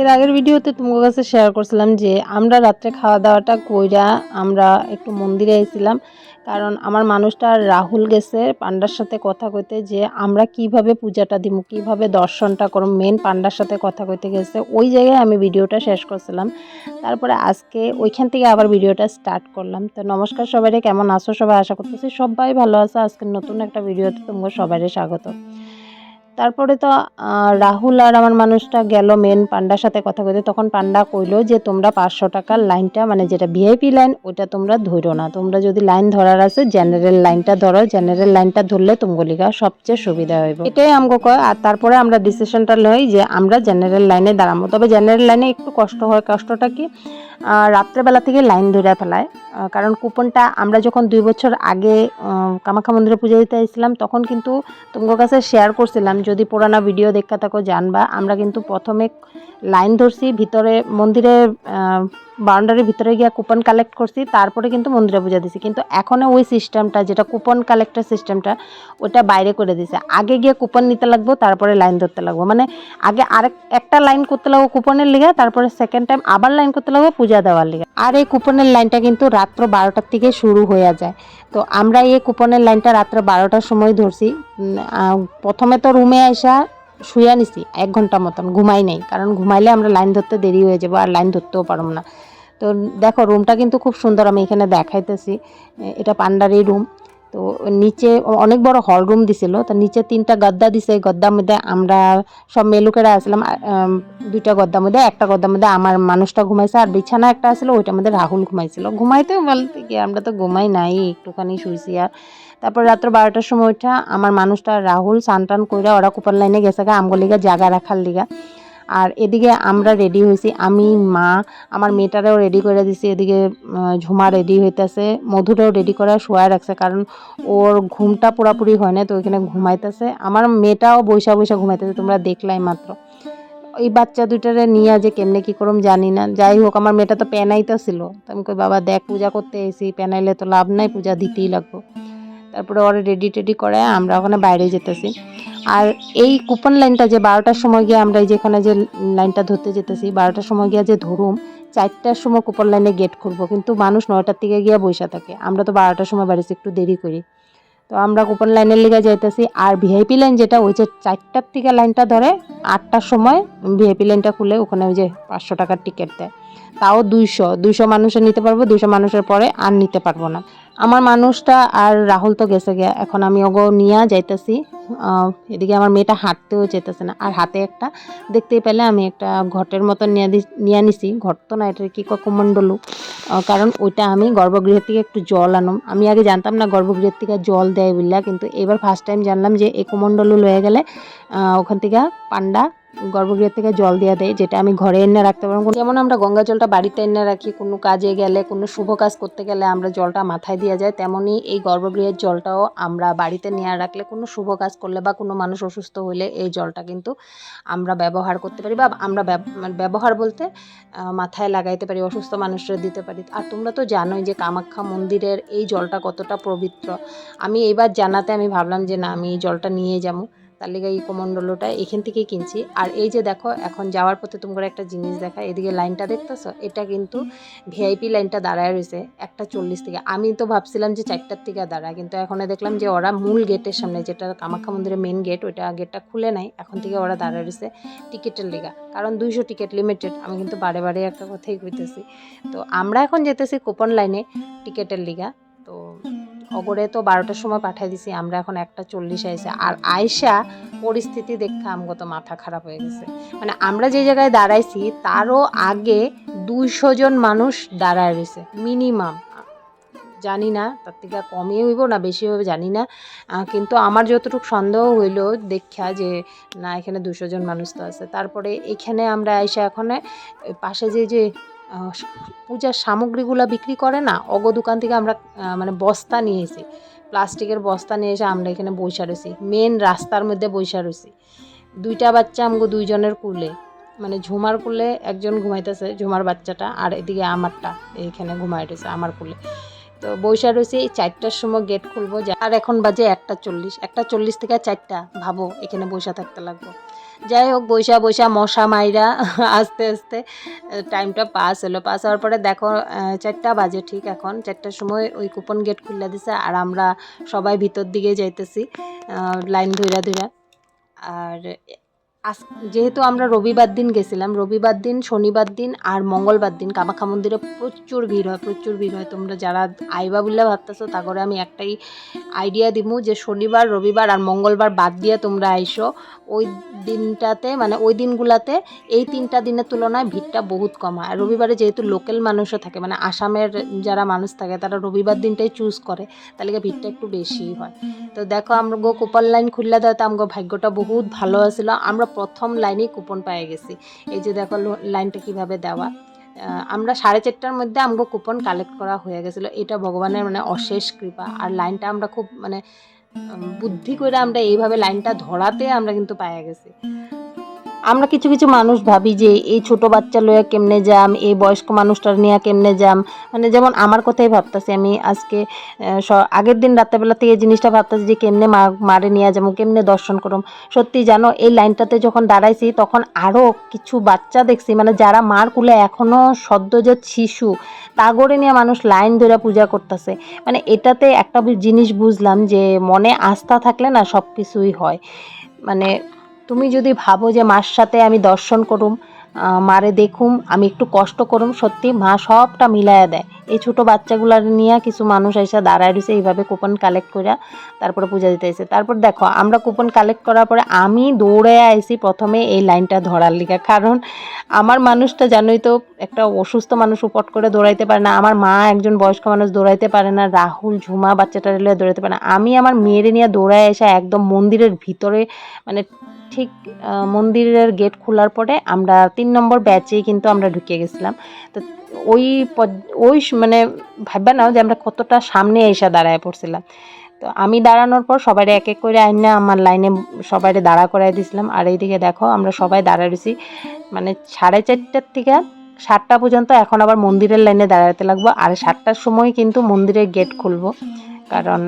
এর আগের ভিডিওতে তোমার কাছে শেয়ার করছিলাম যে, আমরা রাত্রে খাওয়া দাওয়াটা কইরা আমরা একটু মন্দিরে এসেছিলাম কারণ আমার মানুষটা রাহুল গেছে পান্ডার সাথে কথা কইতে যে, আমরা কীভাবে পূজাটা দিব কীভাবে দর্শনটা করব মেন পান্ডার সাথে কথা কইতে গেছে। ওই জায়গায় আমি ভিডিওটা শেষ করছিলাম। তারপরে আজকে ওইখান থেকে আবার ভিডিওটা স্টার্ট করলাম। তো নমস্কার সবাই কেমন আছো? সবাই আশা করতেছি সবাই ভালো আছে। আজকে নতুন একটা ভিডিওতে তোমাকে সবাই স্বাগত। তারপরে তো রাহুল আর আমার মানুষটা গেল মেন পান্ডার সাথে কথা বলতে। তখন পান্ডা কইলো যে, তোমরা পাঁচশো টাকার লাইনটা মানে যেটা ভিআইপি লাইন ওইটা তোমরা ধরো না। তোমরা যদি লাইন ধরার আছে জেনারেল লাইনটা ধরো। জেনারেল লাইনটা ধরলে তুমগলিগা সবচেয়ে সুবিধা হইব। এটাই আমগো কয়। আর তারপরে আমরা ডিসিশনটা লই যে, আমরা জেনারেল লাইনে দাঁড়াবো তবে জেনারেল লাইনে একটু কষ্ট হয়। কষ্টটা কি? রাত্রেবেলা থেকে লাইন ধরে ফেলায়। কারণ কুপনটা আমরা যখন দুই বছর আগে কামাখ্যা মন্দিরে পুজো দিতে এসেছিলাম, তখন কিন্তু তোমার কাছে শেয়ার করছিলাম যদি পুরানা ভিডিও দেখা থাকো জানবা। আমরা কিন্তু প্রথমে লাইন ধরছি ভিতরে মন্দিরের বাউন্ডারির ভিতরে গিয়ে কুপন কালেক্ট করছি, তারপরে কিন্তু মন্দিরে পূজা দিছি। কিন্তু এখনও ওই সিস্টেমটা যেটা কুপন কালেক্টের সিস্টেমটা ওটা বাইরে করে দিছে। আগে গিয়ে কুপন নিতে লাগবো, তারপরে লাইন ধরতে লাগবো। মানে আগে আরেক, একটা লাইন করতে লাগবো কুপনের লিগে, তারপরে সেকেন্ড টাইম আবার লাইন করতে লাগবো পূজা দেওয়ার লিগে। আর এই কুপনের লাইনটা কিন্তু রাত্র বারোটার থেকে শুরু হয়ে যায়। তো আমরা এই কুপনের লাইনটা রাত্র বারোটার সময় ধরছি। প্রথমে তো রুমে আসা শুয়ে নিছি, এক ঘণ্টা মতন, ঘুমাই নাই। কারণ ঘুমাইলে আমরা লাইন ধরতে দেরি হয়ে যাব, আর লাইন ধরতেও পারব না। তো দেখো রুমটা কিন্তু খুব সুন্দর, আমি এখানে দেখাইতেছি। এটা পান্ডারি রুম তো নিচে অনেক বড় হল রুম দিছিল। তো নিচে তিনটা গদ্দা দিছে। গদ্দার মধ্যে আমরা সব মেলুকেরা আসলাম। দুইটা গদ্দার মধ্যে, একটা গদ্দার মধ্যে আমার মানুষটা ঘুমাইছে আর বিছানা একটা আছিল ওইটার মধ্যে রাহুল ঘুমাইছিল। ঘুমাইতে বলতে কি আমরা তো ঘুমাই নাই, একটুখানি শুইছি আর। তারপর রাত্র বারোটার সময় ওইটা আমার মানুষটা রাহুল সানটান কইরা ওরা কুপার লাইনে গেছে গা, আমগো জাগা রাখার লিগা। আর এদিকে আমরা রেডি হয়েছি। আমি, মা, আমার মেয়েটারেও রেডি করে দিছি। এদিকে ঝুমা রেডি হইতেছে। মধুটাও রেডি করে শোয়া রাখছে কারণ ওর ঘুমটা পুরাপুরি হয় না তো ওইখানে ঘুমাইতেছে। আমার মেয়েটাও বৈশা বৈশা ঘুমাইতেছে, তোমরা দেখলাই মাত্র। এই বাচ্চা দুইটারে নিয়ে যে কেমনে কি করম জানি না। যাই হোক, আমার মেয়েটা তো পেনাইতে ছিল তো আমি কই, বাবা, দেখ, পূজা করতে এসি পেনাইলে তো লাভ নাই, পূজা দিতেই লাগবো। তারপরে ওরা রেডি টেডি করে আমরা ওখানে বাইরে যেতেছি। আর এই কুপন লাইনটা যে বারোটার সময় গিয়ে আমরা যেখানে যে লাইনটা ধরতে যেতেছি, বারোটার সময় গিয়ে যে ধরুম, চারটার সময় কুপন লাইনে গেট খুলবো কিন্তু মানুষ নয়টার থেকে গিয়ে বসে থাকে। আমরা তো বারোটার সময় বাড়িতে একটু দেরি করি। তো আমরা কুপন লাইনের লিগে যাইতেছি। আর ভিআইপি লাইন যেটা, ওই যে চারটার থেকে লাইনটা ধরে, আটটার সময় ভিআইপি লাইনটা খুলে ওখানে ওই যে পাঁচশো টাকার টিকিট দেয়। তাও দুইশো। দুইশো মানুষের নিতে পারব, দুইশো মানুষের পরে আর নিতে পারব না। আমার মানুষটা আর রাহুল তো গেছে গিয়া। এখন আমি ওগো নিয়ে যাইতেছি। এদিকে আমার মেয়েটা হাঁটতেও যেতেছে না। আর হাতে একটা দেখতেই পেলে আমি একটা ঘটের মতন নিয়ে নিয়ে নিছি। ঘট তো না এটা কী কুমণ্ডলু কারণ ওইটা আমি গর্ভগৃহের থেকে একটু জল আনুম। আমি আগে জানতাম না গর্ভগৃহের থেকে জল দেয় বললা কিন্তু এবার ফার্স্ট টাইম জানলাম যে এই কুমণ্ডলু লয়ে গেলে ওখান থেকে পান্ডা গর্ভগৃহের থেকে জল দিয়ে দেয়, যেটা আমি ঘরে এনে রাখতে পারব। যেমন আমরা গঙ্গা জলটা বাড়িতে এনে রাখি, কোনো কাজে গেলে, কোনো শুভ কাজ করতে গেলে আমরা জলটা মাথায় দিয়ে যায় তেমনই এই গর্ভগৃহের জলটাও আমরা বাড়িতে নিয়ে রাখলে কোনো শুভ কাজ করলে বা কোনো মানুষ অসুস্থ হলে এই জলটা কিন্তু আমরা ব্যবহার করতে পারি বা আমরা মানে ব্যবহার বলতে মাথায় লাগাইতে পারি, অসুস্থ মানুষরা দিতে পারি। আর তোমরা তো জানোই যে কামাখ্যা মন্দিরের এই জলটা কতটা পবিত্র। আমি এইবার জানাতে আমি ভাবলাম যে না, আমি এই জলটা নিয়ে যাব। তার লিগে এই এখান থেকেই কিনছি। আর এই যে দেখো, এখন যাওয়ার পথে তোমার একটা জিনিস দেখা, এদিকে লাইনটা দেখতেছো? এটা কিন্তু ভিআইপি লাইনটা দাঁড়ায় রয়েছে একটা চল্লিশ থেকে। আমি তো ভাবছিলাম যে চারটার থেকে দাঁড়ায়, কিন্তু এখন দেখলাম যে ওরা মূল গেটের সামনে, যেটা কামাখ্যা মন্দিরের মেন গেট ওইটা গেটটা খুলে নাই। এখন থেকে ওরা দাঁড়ায় রয়েছে টিকিটের লিগা। কারণ দুইশো টিকিট লিমিটেড আমি কিন্তু বারে বারে একটা কথাই কইতেছি। তো আমরা এখন যেতেছি কুপন লাইনে টিকিটের লিগা। তো অগরে তো বারোটার সময় পাঠাই দিছি আমরা এখন একটা চল্লিশে আইসে। আর আয়সা পরিস্থিতি দেখে আমগো তো মাথা খারাপ হয়ে গেছে। মানে আমরা যে জায়গায় দাঁড়াইছি তারও আগে দুইশো জন মানুষ দাঁড়ায় রয়েছে মিনিমাম। জানি না তার থেকে কমই হইব না বেশি হবে জানি না। কিন্তু আমার যতটুকু সন্দেহ হইল দেখা যে না এখানে দুশো জন মানুষ তো আছে। তারপরে এখানে আমরা এসে এখন পাশে যে যে পূজার সামগ্রীগুলো বিক্রি করে না, অগ দোকান থেকে আমরা মানে বস্তা নিয়েছি প্লাস্টিকের বস্তা নিয়ে এসে আমরা এখানে বৈশা রয়েছি। মেন রাস্তার মধ্যে বৈশা রয়েছি। দুইটা বাচ্চা আমগো দুইজনের কুলে মানে ঝুমার কুলে একজন ঘুমাইতেছে, ঝুমার বাচ্চাটা, আর এদিকে আমারটা এইখানে ঘুমাই রয়েছে, আমার কুলে। তো বৈশা রয়েছে, এই চারটার সময় গেট খুলবো, যা- আর এখন বাজে একটা চল্লিশ একটা চল্লিশ থেকে চারটা, ভাবো এখানে বৈশা থাকতে লাগবো। যাই হোক, বৈশা বৈশা, মশা, মাইরা, আস্তে আস্তে টাইমটা পাস হলো। পাস হওয়ার পরে দেখো চারটা বাজে ঠিক এখন। চারটার সময় ওই কুপন গেট খুলে দিছে আর আমরা সবাই ভিতর দিকে যাইতেছি লাইন ধইরা ধইরা। আর আজ যেহেতু আমরা রবিবার দিন গেছিলাম, রবিবার দিন, শনিবার দিন আর মঙ্গলবার দিন কামাখ্যা মন্দিরে প্রচুর ভিড় হয়, প্রচুর ভিড় হয়। তোমরা যারা আইবা বললে ভাবতেছো, তা করে আমি একটাই আইডিয়া দিমু যে শনিবার, রবিবার আর মঙ্গলবার বাদ দিয়ে তোমরা আইসো। ওই দিনটাতে মানে ওই দিনগুলাতে এই তিনটা দিনের তুলনায় ভিড়টা বহুত কম হয়। আর রবিবারে যেহেতু লোকাল মানুষও থাকে মানে আসামের যারা মানুষ থাকে, তারা রবিবার দিনটাই চুজ করে তাহলে ভিড়টা একটু বেশি হয়। তো দেখো আমরা গো কুপন লাইন খুললে দেওয়া তো আমগো ভাগ্যটা বহুত ভালো আছিল। আমরা প্রথম লাইনেই কুপন পেয়ে গেছি। এই যে দেখো লাইনটা কীভাবে দেওয়া? আমরা সাড়ে চারটার মধ্যে আমগো কুপন কালেক্ট করা হয়ে গেছিল। এটা ভগবানের মানে অশেষ কৃপা। আর লাইনটা আমরা খুব মানে বুদ্ধি করে আমরা এইভাবে লাইনটা ধরাতে আমরা কিন্তু পাইয়া গেছি। আমরা কিছু কিছু মানুষ ভাবি যে এই ছোট বাচ্চা লইয়া কেমনে যাম, এই বয়স্ক মানুষটার নিয়ে কেমনে যাম? মানে যেমন আমার কথাই ভাবতাছি আমি আজকে আগের দিন রাত্রেবেলা থেকে জিনিসটা ভাবতেছি যে কেমনে মা, মারে নিয়ে যাব, কেমনে দর্শন করুম। সত্যি জানো, এই লাইনটাতে যখন দাঁড়াইছি তখন আরও কিছু বাচ্চা দেখছি মানে যারা মার কুলে এখনও সদ্যজাত শিশু তাগরে নিয়ে মানুষ লাইন ধরে পূজা করতেছে। মানে এটাতে একটা জিনিস বুঝলাম যে মনে আস্থা থাকলে না সব কিছুই হয়। মানে তুমি যদি ভাবো যে মার সাথে আমি দর্শন করুম মারে দেখুম, আমি একটু কষ্ট করুম, সত্যি মা সবটা মিলায়া দেয়। এই ছোট বাচ্চাগুলার নিয়ে কিছু মানুষ এসে দাঁড়ায় রয়েছে এইভাবে কুপন কালেক্ট করে তারপরে পূজা দিতে এসে তারপর দেখো, আমরা কুপন কালেক্ট করার পরে আমি দৌড়ে আইছি প্রথমে এই লাইনটা ধরার লিগা, কারণ আমার মানুষটা জানোই তো, একটা অসুস্থ মানুষ উপট করে দৌড়াইতে পারে না, আমার মা একজন বয়স্ক মানুষ দৌড়াইতে পারে না, রাহুল, ঝুমা বাচ্চাটা দৌড়াইতে পারে না। আমি আমার মেয়েরে নিয়ে দৌড়ায় এসে একদম মন্দিরের ভিতরে মানে ঠিক মন্দিরের গেট খোলার পরে আমরা তিন নম্বর ব্যাচেই কিন্তু আমরা ঢুকে গেছিলাম। তো ওই ওই মানে ভাববা নাও যে আমরা কতটা সামনে এসে দাঁড়ায় পড়ছিলাম। তো আমি দাঁড়ানোর পর সবাই এক এক করে আইনা আমার লাইনে সবাই দাঁড়া করাই দিয়েছিলাম আর এইদিকে দেখো আমরা সবাই দাঁড়ায় রয়েছি মানে সাড়ে চারটার থেকে সাতটা পর্যন্ত এখন আবার মন্দিরের লাইনে দাঁড়াতে লাগবো। আর সাতটার সময় কিন্তু মন্দিরের গেট খুলবো। কারণ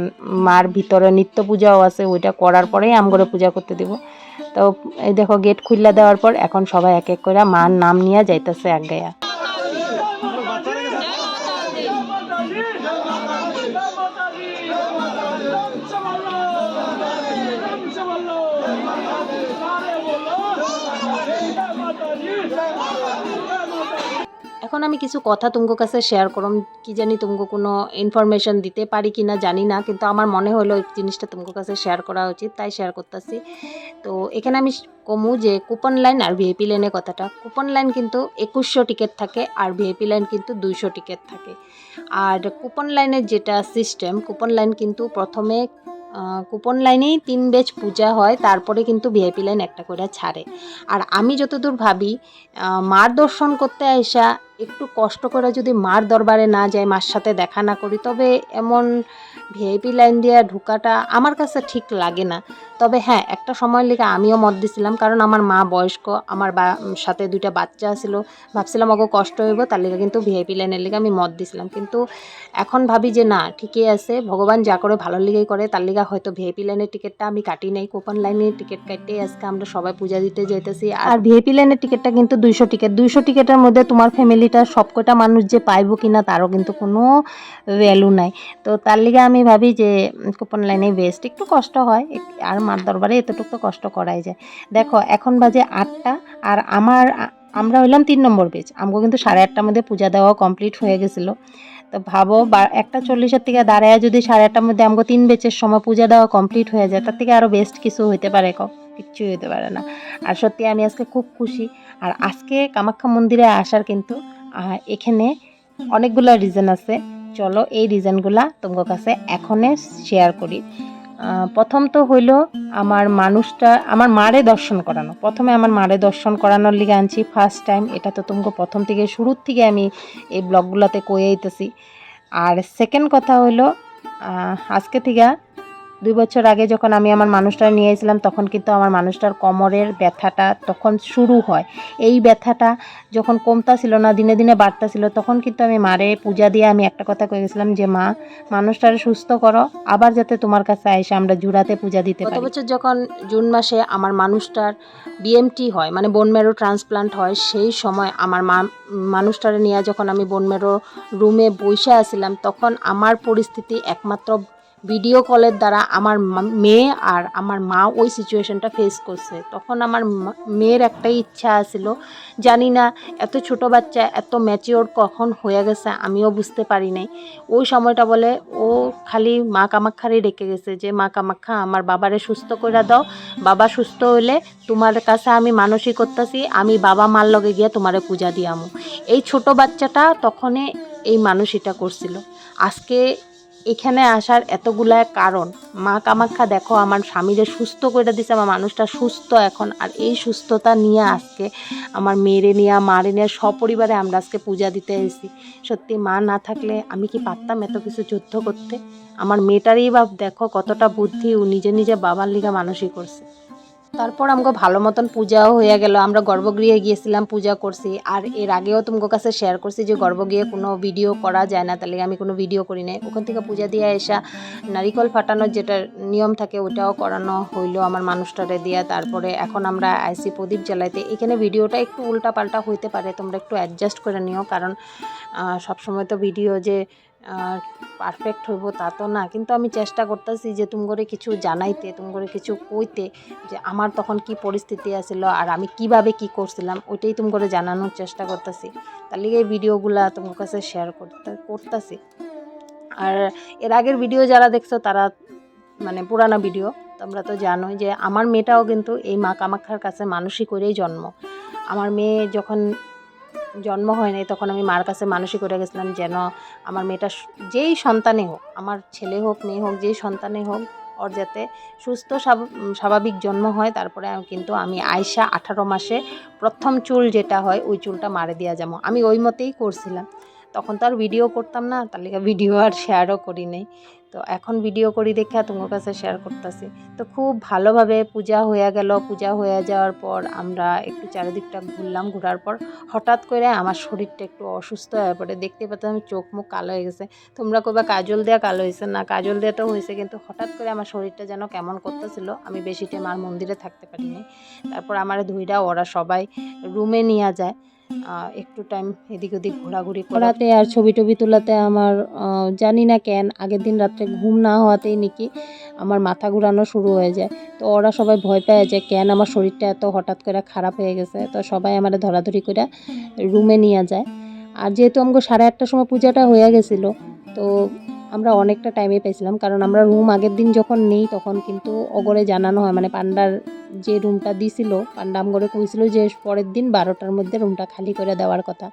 মার ভিতরে নিত্য পূজাও আছে, ওইটা করার পরেই আমগরে পূজা করতে দিব। তো এই দেখো গেট খুললা দেওয়ার পর এখন সবাই এক এক করে মার নাম নিয়ে যাইতেছে এক গায়া। এখন আমি কিছু কথা তোমার কাছে শেয়ার করম। কি জানি তোমাকে কোনো ইনফরমেশন দিতে পারি কি না জানি না, কিন্তু আমার মনে হলো এই জিনিসটা তোমার কাছে শেয়ার করা উচিত, তাই শেয়ার করতেছি। তো এখানে আমি কমু যে কুপন লাইন আর ভিআইপি লাইনের কথাটা। কুপন লাইন কিন্তু একুশশো টিকিট থাকে আর ভিআইপি লাইন কিন্তু দুইশো টিকিট থাকে। আর কুপন লাইনের যেটা সিস্টেম কুপন লাইন কিন্তু প্রথমে কুপন লাইনেই তিন বেচ পূজা হয়, তারপরে কিন্তু ভিআইপি লাইন একটা করে ছাড়ে। আর আমি যতদূর ভাবি মার দর্শন করতে আইসা একটু কষ্ট করে যদি মার দরবারে না যাই, মার সাথে দেখা না করি, তবে এমন ভিআইপি লাইন দিয়ে ঢুকাটা আমার কাছে ঠিক লাগে না। তবে হ্যাঁ একটা সময় লেগে আমিও মত দিছিলাম, কারণ আমার মা বয়স্ক, আমার বা- সাথে দুইটা বাচ্চা ছিল। ভাবছিলাম ওকে কষ্ট হইব, তার লেগে কিন্তু ভিআইপি লাইনের লেগে আমি মত দিছিলাম। কিন্তু এখন ভাবি যে না, ঠিকই আছে, ভগবান যা করে ভালো লেগেই করে, তার লেগে হয়তো ভিআইপি লাইনের টিকিটটা আমি কাটি নাই, কুপন লাইনের টিকিট কাটতেই আজকে আমরা সবাই পূজা দিতে যাইতেছি। আর ভিআইপি লাইনের টিকিটটা কিন্তু দুইশো টিকিট, দুইশো টিকিটের মধ্যে তোমার ফ্যামিলিটা সবকটা মানুষ যে পাইবো কিনা তারও কিন্তু কোনো ভ্যালু নাই। তো তার লিগে আমি ভাবি যে কুপন লাইনে বেস্ট একটু কষ্ট হয় আর মার দরবারে এতটুকু তো কষ্ট করাই যায়। দেখো, এখন বাজে আটটা, আর আমার আমরা হইলাম তিন নম্বর বেচ আমাকে কিন্তু সাড়ে আটটার মধ্যে পূজা দেওয়া কমপ্লিট হয়ে গেছিল। তো ভাবো, বা, একটা চল্লিশের থেকে দাঁড়ায় যদি সাড়ে আটটার মধ্যে আমাকে তিন বেচের সময় পূজা দেওয়া কমপ্লিট হয়ে যায়, তার থেকে আরও বেস্ট কিছু হইতে পারে ক কিচ্ছুই হতে পারে না। আর সত্যি আমি আজকে খুব খুশি। আর আজকে কামাখ্যা মন্দিরে আসার কিন্তু এখানে অনেকগুলো রিজন আছে। চলো এই রিজনগুলা তোমার কাছে এখনে শেয়ার করি। প্রথম তো হইল আমার মানুষটা, আমার মারে দর্শন করানো। প্রথমে আমার মারে দর্শন করানোর লিগে আনছি ফার্স্ট টাইম এটা তো তোমাকে প্রথম থেকে, শুরুর থেকে আমি এই ব্লগগুলোতে কয়ে আইতেছি আর সেকেন্ড কথা হইল আজকে থেকে দুই বছর আগে যখন আমি আমার মানুষটা নিয়ে এসেছিলাম তখন কিন্তু আমার মানুষটার কোমরের ব্যথাটা তখন শুরু হয়। এই ব্যথাটা যখন কমতা ছিল না দিনে দিনে বাড়তা ছিল তখন কিন্তু আমি মারে পূজা দিয়ে আমি একটা কথা কয়ে গেছিলাম যে মা মানুষটারে সুস্থ করো আবার যাতে তোমার কাছে এসে আমরা জুড়াতে পূজা দিতে পারি। বছর যখন জুন মাসে আমার মানুষটার বিএমটি হয় মানে বোন মেরো ট্রান্সপ্লান্ট হয় সেই সময় আমার মা মানুষটারে নিয়ে যখন আমি বোন মেরো রুমে বসে আসছিলাম তখন আমার পরিস্থিতি একমাত্র ভিডিও কলের দ্বারা আমার মেয়ে আর আমার মা ওই সিচুয়েশনটা ফেস করছে। তখন আমার মেয়ের একটাই ইচ্ছা আছিল, জানি না, এত ছোট বাচ্চা, এত ম্যাচিওর কখন হয়ে গেছে আমিও বুঝতে পারি নাই। ওই সময়টা বলে, ও খালি মা কামাক্ষারই রেখে গেছে যে, মা কামাক্ষা, আমার বাবারে সুস্থ করে দাও। বাবা সুস্থ হলে তোমার কাছে আমি মানসিক করতেছি, আমি বাবা মার লগে গিয়ে তোমারে পূজা দিয়ামু। এই ছোট বাচ্চাটা তখনই এই মানুষিটা করছিল। আজকে এখানে আসার এতগুলা কারণ। মা কামাখ্যা, দেখো, আমার স্বামীরে সুস্থ করে দিছে, আমার মানুষটা সুস্থ এখন। আর এই সুস্থতা নিয়ে আজকে আমার মেরে নিয়ে, মারে নিয়ে, সপরিবারে আমরা আজকে পূজা দিতে এসেছি। সত্যি, মা না থাকলে আমি কি পারতাম এত কিছু যুদ্ধ করতে? আমার মেয়েটারই বা দেখো, কতটা বুদ্ধি ও নিজে নিজে বাবার লিগা মানুষই করছে। তারপর আমাকে ভালো মতন পূজাও হয়ে গেল। আমরা গর্ভগৃহে গিয়েছিলাম, পূজা করছি। আর এর আগেও তোমাকে কাছে শেয়ার করছি যে গর্ভগৃহে কোনো ভিডিও করা যায় না, তাহলে আমি কোনো ভিডিও করি নাই। ওখান থেকে পূজা দিয়ে এসা নারিকল ফাটানোর যেটা নিয়ম থাকে, ওটাও করানো হইল আমার মানুষটারে দিয়া। তারপরে এখন আমরা আইসি প্রদীপ জ্বালাইতে। এখানে ভিডিওটা একটু উল্টা পাল্টা হইতে পারে, তোমরা একটু অ্যাডজাস্ট করে নিও। কারণ সবসময় তো ভিডিও যে পারফেক্ট হইব তা তো না। কিন্তু আমি চেষ্টা করতেছি যে তুমি করে কিছু জানাইতে তুমি করে কিছু কইতে যে আমার তখন কি পরিস্থিতি আছিল আর আমি কীভাবে কি করছিলাম, ওইটাই তুমি করে জানানোর চেষ্টা করতেছি। তার লিগে এই ভিডিওগুলা তোমার কাছে শেয়ার করতে, করতেছি। আর এর আগের ভিডিও যারা দেখছ তারা মানে পুরানো ভিডিও তোমরা তো জানোই যে আমার মেয়েটাও কিন্তু এই মা কামাক্ষার কাছে মানসিক করেই জন্ম। আমার মেয়ে যখন জন্ম হয় নাই, তখন আমি মার কাছে মানসিক করে গেছিলাম যেন আমার মেয়েটা যেই সন্তানে হোক, আমার ছেলে হোক, মেয়ে হোক, যেই সন্তানে হোক, ওর যাতে সুস্থ, স্বাভ- স্বাভাবিক জন্ম হয়, তারপরে কিন্তু আমি আয়সা আঠারো মাসে প্রথম চুল যেটা হয়, ওই চুলটা মারে দেওয়া যেমন আমি ওই মতেই করছিলাম। তখন তো আর ভিডিও করতাম না, তার লিগে ভিডিও আর শেয়ারও করি নাই। তো এখন ভিডিও করি দেখে তোমার কাছে শেয়ার করতেছি। তো খুব ভালোভাবে পূজা হয়ে গেল। পূজা হয়ে যাওয়ার পর আমরা একটু চারিদিকটা ঘুরলাম। ঘোরার পর হঠাৎ করে আমার শরীরটা একটু অসুস্থ হয়ে পড়ে। দেখতে পেতাম চোখ মুখ কালো হয়ে গেছে। তোমরা কবা কাজল দেওয়া কালো হয়েছে না? কাজল দেওয়া তো হয়েছে কিন্তু হঠাৎ করে আমার শরীরটা যেন কেমন করতেছিল, আমি বেশি টাইম আর মন্দিরে থাকতে পারিনি। তারপর আমার ধুইরা ওরা সবাই রুমে নিয়ে যায়। একটু টাইম এদিক ওদিক ঘোরাঘুরি করাতে আর ছবি টবি তোলাতে আমার জানি না কেন আগের দিন রাত্রে ঘুম না হওয়াতেই নাকি আমার মাথা ঘুরানো শুরু হয়ে যায়। তো ওরা সবাই ভয় পায় যে কেন আমার শরীরটা এত হঠাৎ করে খারাপ হয়ে গেছে। তো সবাই আমার ধরাধরি করে রুমে নিয়ে যায়। আর যেহেতু আমাকে সাড়ে আটটার সময় পূজাটা হয়ে গেছিল তো আমরা অনেকটা টাইমে পেয়েছিলাম। কারণ আমরা রুম আগের দিন যখন নেই, তখন কিন্তু অগরে জানানো হয়। মানে পান্ডার যে রুমটা দিছিল, পান্ডা আমগরে কইছিল যে পরের দিন বারোটার মধ্যে রুমটা খালি করে দেওয়ার কথা।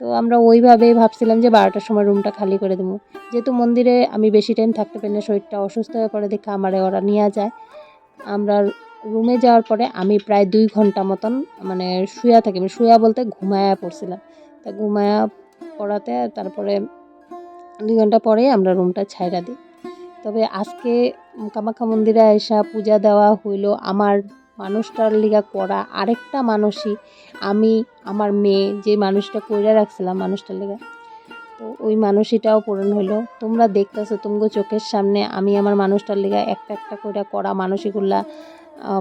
তো আমরা ওইভাবেই ভাবছিলাম যে বারোটার সময় রুমটা খালি করে দেবো। যেহেতু মন্দিরে আমি বেশি টাইম থাকতে পারি না, শরীরটা অসুস্থ হয়ে পড়ে দেখে আমারে ওরা নিয়ে যায়। আমরা রুমে যাওয়ার পরে আমি প্রায় দুই ঘণ্টা মতন মানে শুয়া থাকি। মানে শুয়া বলতে ঘুমায়া পড়ছিলাম। তা ঘুমায়া পড়াতে তারপরে দুই ঘণ্টা পরে আমরা রুমটা ছাইরা দিই। তবে আজকে কামাখ্যা মন্দিরে এসা পূজা দেওয়া হইল আমার মানুষটার লিগা করা আরেকটা মানুষই আমি আমার মেয়ে যে মানুষটা কইরা রাখছিলাম মানুষটার লিগা। তো ওই মানুষটাও পূরণ হইল। তোমরা দেখতেছো তোমগো চোখের সামনে আমি আমার মানুষটার লিগা একটা একটা করে করা মানসিকগুলা আহ,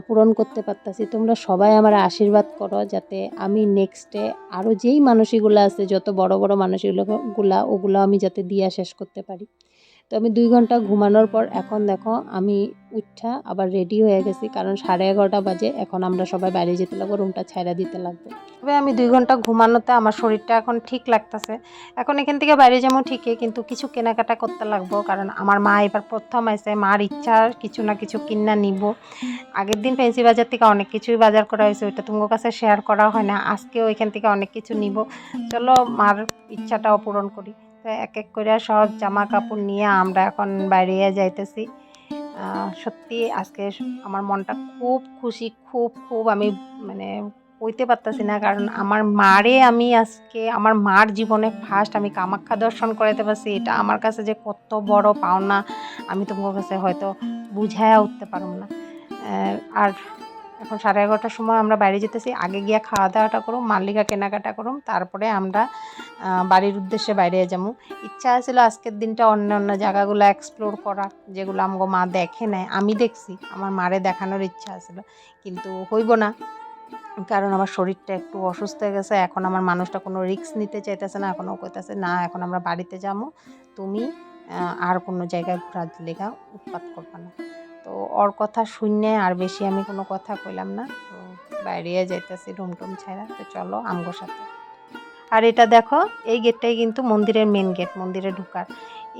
পূরণ করতে পারতাছি। তোমরা সবাই আমার আশীর্বাদ করো যাতে আমি নেক্সটে আরও যেই মানসিকগুলো আছে, যত বড় বড়গুলা, ওগুলো আমি যাতে দিয়া শেষ করতে পারি। তো আমি দুই ঘণ্টা ঘুমানোর পর এখন দেখো আমি উঠা আবার রেডি হয়ে গেছি, কারণ সাড়ে এগারোটা বাজে, এখন আমরা সবাই বাইরে যেতে লাগবো রুমটা ছাইড়া দিতে লাগবে। তবে আমি দুই ঘণ্টা ঘুমানোতে আমার শরীরটা এখন ঠিক লাগতেছে। এখন এখান থেকে বাইরে যাব ঠিকই, কিন্তু কিছু কেনাকাটা করতে লাগবো, কারণ আমার মা এবার প্রথম আইসে মার ইচ্ছা কিছু না কিছু কিনা নিব। আগের দিন ফেন্সি বাজার থেকে অনেক কিছুই বাজার করা হয়েছে, ওইটা তোমার কাছে শেয়ার করা হয় না, আজকেও এখান থেকে অনেক কিছু নিব। চলো মার ইচ্ছাটাও পূরণ করি। তো এক এক করে সব জামা কাপড় নিয়ে আমরা এখন বাইরে যাইতেছি। সত্যি আজকে আমার মনটা খুব খুশি, খুব খুব আমি মানে কইতে পারতাছি না, কারণ আমার মারে আমি আজকে, আমার মার জীবনে ফার্স্ট আমি কামাখ্যা দর্শন করাইতে পারছি। এটা আমার কাছে যে কত বড় পাওনা, আমি তোমার কাছে হয়তো বুঝায়া উঠতে পারব না। আর এখন সাড়ে এগারোটার সময় আমরা বাইরে যেতেছি, আগে গিয়া খাওয়া দাওয়াটা করুম মালিকা কেনাকাটা করুম, তারপরে আমরা বাড়ির উদ্দেশ্যে বাইরে যাব। ইচ্ছা ছিল আজকের দিনটা অন্য অন্য জায়গাগুলো এক্সপ্লোর করার যেগুলো আমগো মা দেখে নেয়। আমি দেখছি, আমার মারে দেখানোর ইচ্ছা ছিল কিন্তু হইব না। কারণ আমার শরীরটা একটু অসুস্থ হয়ে গেছে, এখন আমার মানুষটা কোনো রিস্ক নিতে চাইতেছে না, এখনও কইতেছে, না, এখন আমরা বাড়িতে যাব, তুমি আর কোনো জায়গায় ঘোরার লেগা উৎপাত করবে না। তো ওর কথা শুনে আর বেশি আমি কোনো কথা কইলাম না, তো বাইরে যাইতেছি রুম টুম ছাড়া তো চলো আমগোর সাথে। আর এটা দেখো, এই গেটটাই কিন্তু মন্দিরের মেন গেট মন্দিরে ঢুকার।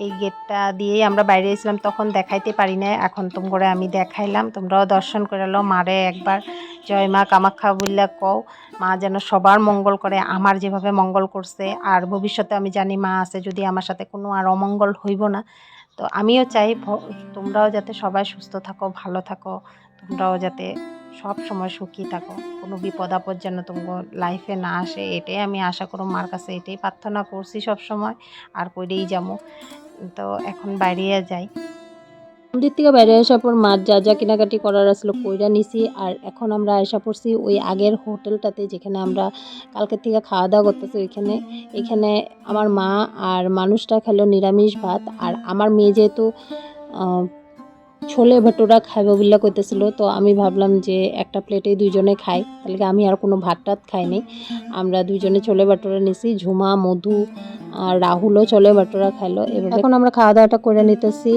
এই গেটটা দিয়েই আমরা বাইরে এসেছিলাম তখন দেখাইতে পারি না এখন তোম করে আমি দেখাইলাম, তোমরাও দর্শন করে লো মারে একবার। জয় মা কামাখ্যা বললা কও, মা যেন সবার মঙ্গল করে, আমার যেভাবে মঙ্গল করছে, আর ভবিষ্যতে আমি জানি মা আছে, যদি আমার সাথে কোনো আর অমঙ্গল হইব না। তো আমিও চাই তোমরাও যাতে সবাই সুস্থ থাকো, ভালো থাকো, তোমরাও যাতে সব সময় সুখী থাকো। কোনো বিপদ আপদ যেন তোমার লাইফে না আসে, এটাই আমি আশা করো মার কাছে এটাই প্রার্থনা করছি সব সময় আর করেই যাব। তো এখন বাইরে যাই। মন্দির থেকে বাইরে আসার পর মার যা যা কেনাকাটি করার আসলে কইরা নিছি। আর এখন আমরা আসা পড়ছি ওই আগের হোটেলটাতে যেখানে আমরা কালকে থেকে খাওয়া দাওয়া করতেছি ওইখানে। এখানে আমার মা আর মানুষটা খেলো নিরামিষ ভাত। আর আমার মেয়ে যেহেতু ছোলে ভটোরা খাইবে বলে কইতেছিল। তো আমি ভাবলাম যে একটা প্লেটে দুইজনে খাই। তাহলে আমি আর কোনো ভাত টাত খাইনি আমরা দুইজনে ছোলে ভাটোরা নিছি, ঝুমা, মধু আর রাহুলও ছোলে ভাটোরা খাইলো। এবার এখন আমরা খাওয়া দাওয়াটা করে নিতেছি।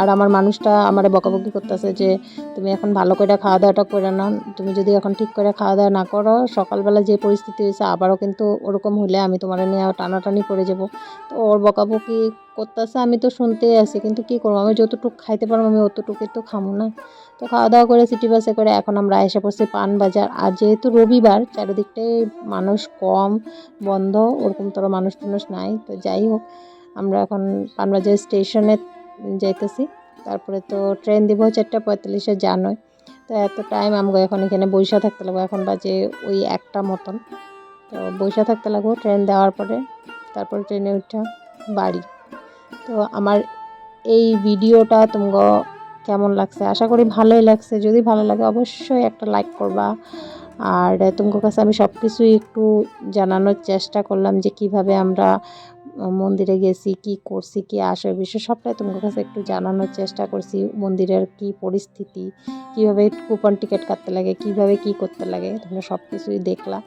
আর আমার মানুষটা আমার বকাবকি করতেছে যে, তুমি এখন ভালো করে খাওয়া দাওয়াটা করে নাও। তুমি যদি এখন ঠিক করে খাওয়া দাওয়া না করো, সকালবেলা যে পরিস্থিতি হয়েছে, আবারও কিন্তু ওরকম হলে আমি তোমার নিয়ে টানাটানি করে যাব। তো ওর বকাবকি করতেছে, আমি তো শুনতেই আছি, কিন্তু কি করব? আমি যতটুকু খাইতে পারব, আমি অতটুকুই তো খামো না। তো খাওয়া দাওয়া করে সিটি বাসে করে এখন আমরা এসে পড়ছি পান বাজার আর যেহেতু রবিবার, চারিদিকটাই মানুষ কম, বন্ধ, ওরকম তোর মানুষ টানুষ নাই। তো যাই হোক, আমরা এখন পানবাজার স্টেশনে যাইতেছি। তারপরে তো ট্রেন দিব চারটা পঁয়তাল্লিশে জানোয় তো এত টাইম আমাকে এখন এখানে বৈশা থাকতে লাগবো। এখন বাজে ওই একটা মতন। তো বৈশা থাকতে লাগবো ট্রেন দেওয়ার পরে। তারপরে ট্রেনে উঠা বাড়ি। তো আমার এই ভিডিওটা তোমাকে কেমন লাগছে? আশা করি ভালোই লাগছে। যদি ভালো লাগে অবশ্যই একটা লাইক করবা। আর তোমার কাছে আমি সব কিছুই একটু জানানোর চেষ্টা করলাম যে কীভাবে আমরা মন্দিরে গেছি, কি করছি, কি আসে বিষয় সবটাই তোমার কাছে একটু জানানোর চেষ্টা করছি। মন্দিরের কি পরিস্থিতি, কীভাবে কুপন টিকিট কাটতে লাগে, কীভাবে কি করতে লাগে, তোমরা সব কিছুই দেখলা।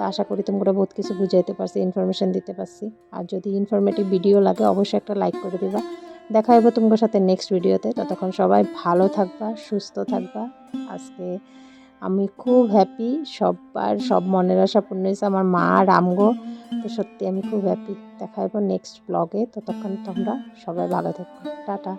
তো আশা করি তোমরা বহুত কিছু বুঝাইতে পারছি ইনফরমেশন দিতে পারছি। আর যদি ইনফরমেটিভ ভিডিও লাগে, অবশ্যই একটা লাইক করে দিবা। দেখা হবে তোমার সাথে নেক্সট ভিডিওতে ততক্ষণ সবাই ভালো থাকবা, সুস্থ থাকবা। আজকে আমি খুব হ্যাপি সবার সব মনের আশা পূর্ণ হয়েছে আমার মা আর আমগো। তো সত্যি আমি খুব হ্যাপি দেখা হবে নেক্সট ব্লগে ততক্ষণ তোমরা সবাই ভালো থাকো টাটা।